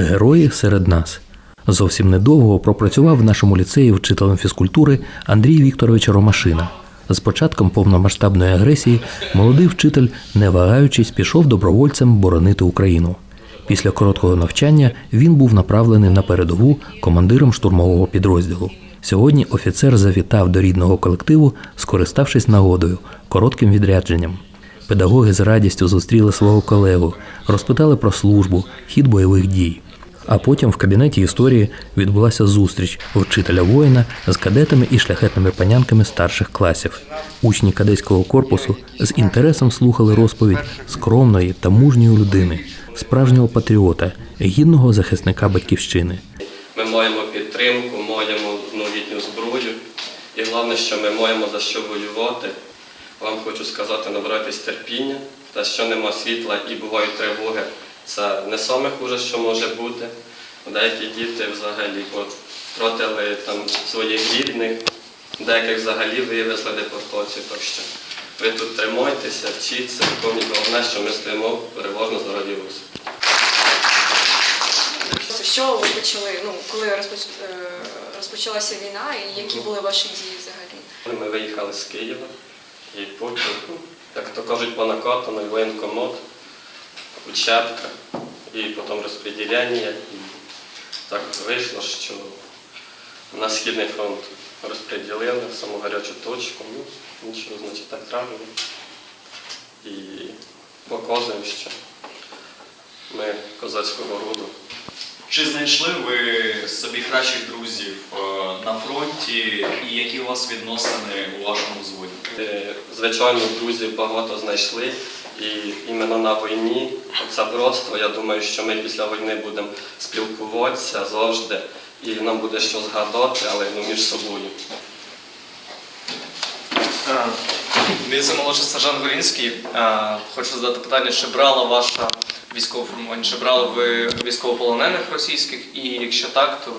Герої серед нас. Зовсім недовго пропрацював в нашому ліцеї вчителем фізкультури Андрій Вікторович Ромашина. З початком повномасштабної агресії молодий вчитель, не вагаючись, пішов добровольцем боронити Україну. Після короткого навчання він був направлений на передову командиром штурмового підрозділу. Сьогодні офіцер завітав до рідного колективу, скориставшись нагодою, коротким відрядженням. Педагоги з радістю зустріли свого колегу, розпитали про службу, хід бойових дій. А потім в кабінеті історії відбулася зустріч вчителя воїна з кадетами і шляхетними панянками старших класів. Учні кадетського корпусу з інтересом слухали розповідь скромної та мужньої людини, справжнього патріота, гідного захисника батьківщини. Ми маємо підтримку, маємо новітню зброю. І головне, що ми маємо за що воювати. Вам хочу сказати, набирайтесь терпіння, та що нема світла і бувають тривоги. Це не саме хуже, що може бути. Деякі діти взагалі втратили своїх рідних, деяких взагалі вивезли депортацію. Так що ви тут тримайтеся, вчіться, пам'ятайте головне, що ми стоїмо переважно заради вас. Що ви почали, ну, коли розпоч... е, розпочалася війна і які були ваші дії взагалі? Ми виїхали з Києва і потім, ну, як то кажуть, по накатану, воєнкомат, учебка і потім розподіляння. І так вийшло, що на Східний фронт розподілили в саму гарячу точку. Ну, нічого, значить, так трапило. І показуємо, що ми козацького роду. Чи знайшли ви собі кращих друзів е, на фронті і які у вас відносини у вашому взводі? Е, Звичайно, друзів багато знайшли. І іменно на війні це братство, я думаю, що ми після війни будемо спілкуватися завжди, і нам буде що згадати, але ну, між собою. Дивіться, молодший сержант Горінський. Е, Хочу задати питання, чи брала ваша військове формування, чи брали ви військовополонених російських, і якщо так, то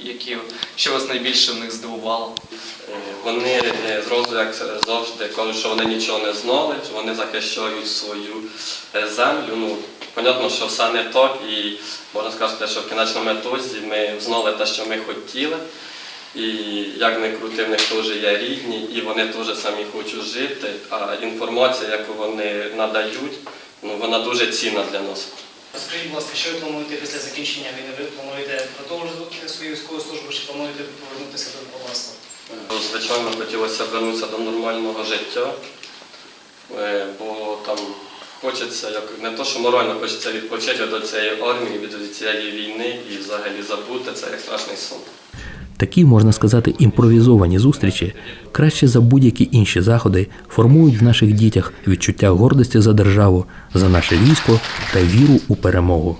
які що вас найбільше в них здивувало? Е, Вони зразу, як завжди, кажуть, що вони нічого не знали, що вони захищають свою е, землю. Ну, понятно, що все не так, і можна сказати, що в кінечному етозі ми знали те, що ми хотіли. І як не крути, в них теж є рідні, і вони теж самі хочуть жити. А інформація, яку вони надають, ну, вона дуже цінна для нас. Скажіть, будь ласка, що ви плануєте після закінчення війни? Ви плануєте продовжувати свою військову службу чи плануєте повернутися до дипломатства? Звичайно, хотілося вернутися до нормального життя, е, бо там хочеться, як не то, що морально хочеться відпочити до цієї армії, від цієї війни і взагалі забути це як страшний сон. Такі, можна сказати, імпровізовані зустрічі краще за будь-які інші заходи формують в наших дітях відчуття гордості за державу, за наше військо та віру у перемогу.